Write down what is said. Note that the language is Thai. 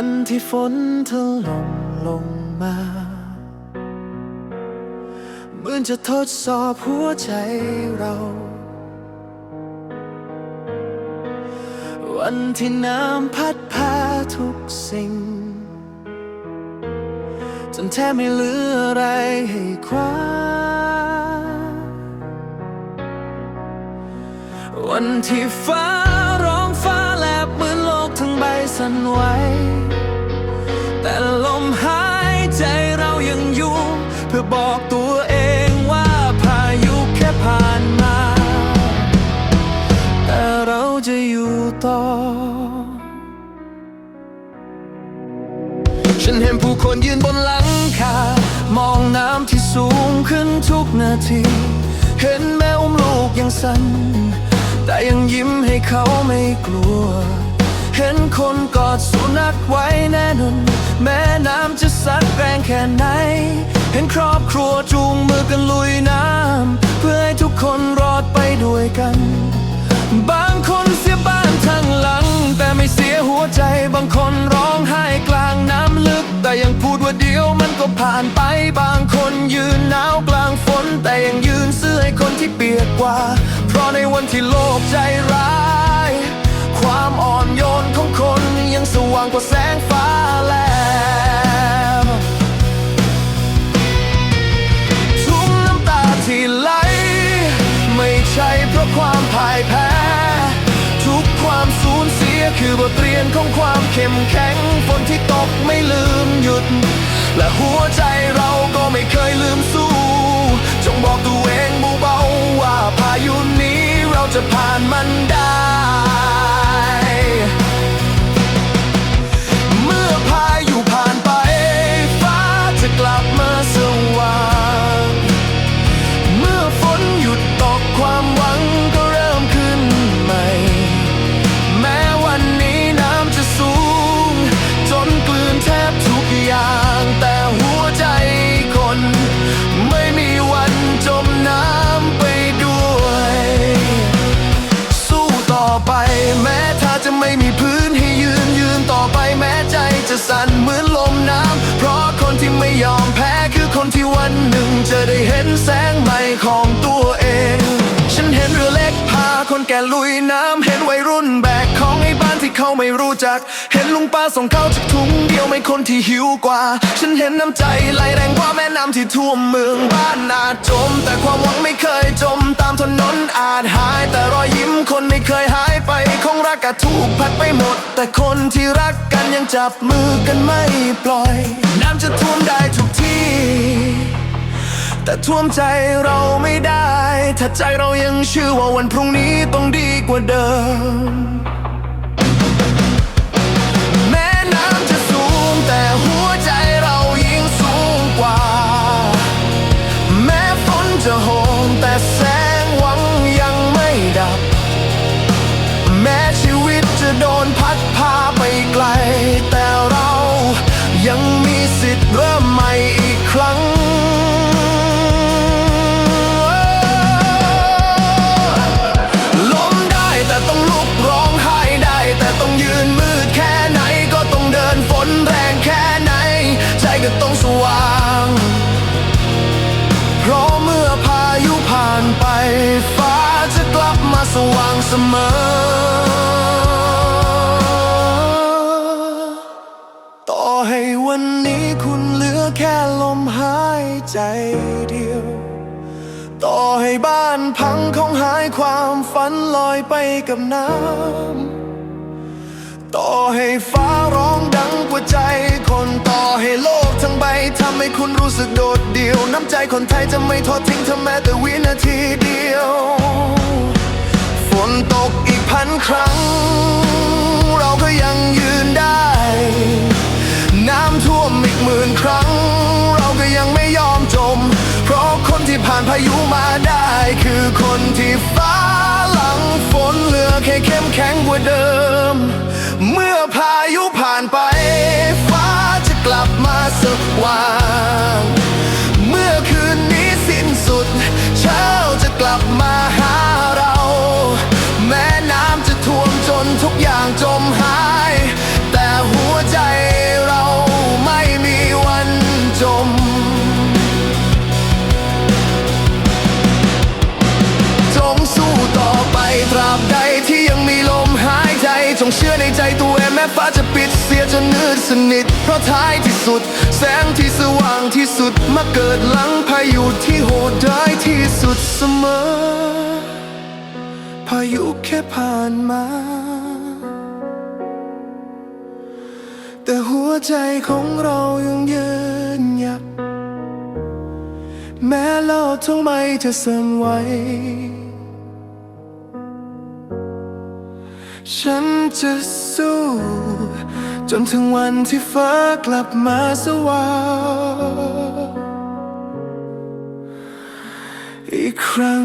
วันที่ฝนถล่มลงมาเหมือนจะทดสอบหัวใจเรา วันที่น้ำพัดพาทุกสิ่ง จนแทบไม่เหลืออะไรให้คว้า วันที่ฟ้า ใบสั่นไหวแต่ลมหายใจเรายังอยู่ เพื่อบอกตัวเองว่าพายุแค่ผ่านมา แต่เราจะอยู่ต่อ ฉันเห็นผู้คนยืนบนหลังคา มองน้ำที่สูงขึ้นทุกนาที เห็นแม่อุ้มลูกยังสั่นแต่ยังยิ้มให้เขาไม่กลัว เห็นคนกอดสุนัขไว้แน่นอนแม่น้ำจะซัดแรงแค่ไหน เห็นครอบครัวจูงมือกันลุยน้ำ เพื่อให้ทุกคนรอดไปด้วยกัน บางคนเสียบ้านทั้งหลัง แต่ไม่เสียหัวใจบางคนร้องไห้กลางน้ำลึก แต่ยังพูดว่าเดียวมันก็ผ่านไปบางคนยืนหนาวกลางฝน แต่ยังยืนเสื้อให้คนที่เปียกกว่า เพราะในวันที่โลกใจร้าย ความอ่อนโยนของคนยังสว่างกว่าแสงฟ้าแลบทุกน้ำตาที่ไหล ไม่ใช่เพราะความพ่ายแพ้ ทุกความสูญเสียคือบทเรียนของความเข้มแข็งฝนที่ตกไม่ลืมหยุด และหัวใจเราก็ไม่เคยลืมสู้ จงบอกตัวเองเบาๆว่าพายุนี้เราจะผ่านมันได้ คนที่วันหนึ่งจะได้เห็นแสงใหม่ของตัวเอง ฉันเห็นเรือเล็กพาคนแก่ลุยน้ำเห็นวัยรุ่นแบกของให้บ้านที่เขาไม่รู้จัก เห็นลุงป้าส่งข้าวจากถุง เดียคนที่หิวกว่า ฉันเห็นน้ำใจไหลแรงกว่าแม่น้ำที่ท่วมเมืองบ้านนาจม แต่ความหวังไม่เคยจม ตามถนนอาจหาย แต่รอยยิ้มคนไม่เคยหายไปคงรักก็ถูกพัดไปหมด แต่คนที่รักกันยังจับมือกันไม่ปล่อย น้ำจะท่วมได้ทุกที่ แต่ท่วมใจเราไม่ได้ ถ้าใจเรายังเชื่อว่าวันพรุ่งนี้ต้องดีกว่าเดิม ฝนจ ใจเดียว ต่อให้บ้านพังคงหายความฝันลอยไปกับน้ำ ต่อให้ฟ้าร้องดังกว่าใจคนต่อให้โลกทั้งใบทำให้คุณรู้สึกโดดเดี่ยว น้ำใจคนไทยจะไม่ทอดทิ้งเธอแม้แต่วินาทีเดียว ฝนตกอีกพันครั้ง เราก็ยังยืนได้ น้ำท่วมอีกหมื่นครั้ง ผ่านพายุมาได้ คือคนที่ฟ้าหลังฝนเหลือแค่เข้มแข็งกว่าเดิม เชื่อในใจตัวเองแม้ฟ้าจะปิดเสียจนมืดสนิท เพราะท้ายที่สุด แสงที่สว่างที่สุด มาเกิดหลังพายุที่โหดร้ายที่สุดเสมอ พายุแค่ผ่านมา แต่หัวใจของเรายังยืนหยัดแม้โลกทั้งใบจะสั่นไหว ฉันจะสู้ จนถึงวันที่ฟ้ากลับมาสว่างอีกครั้ง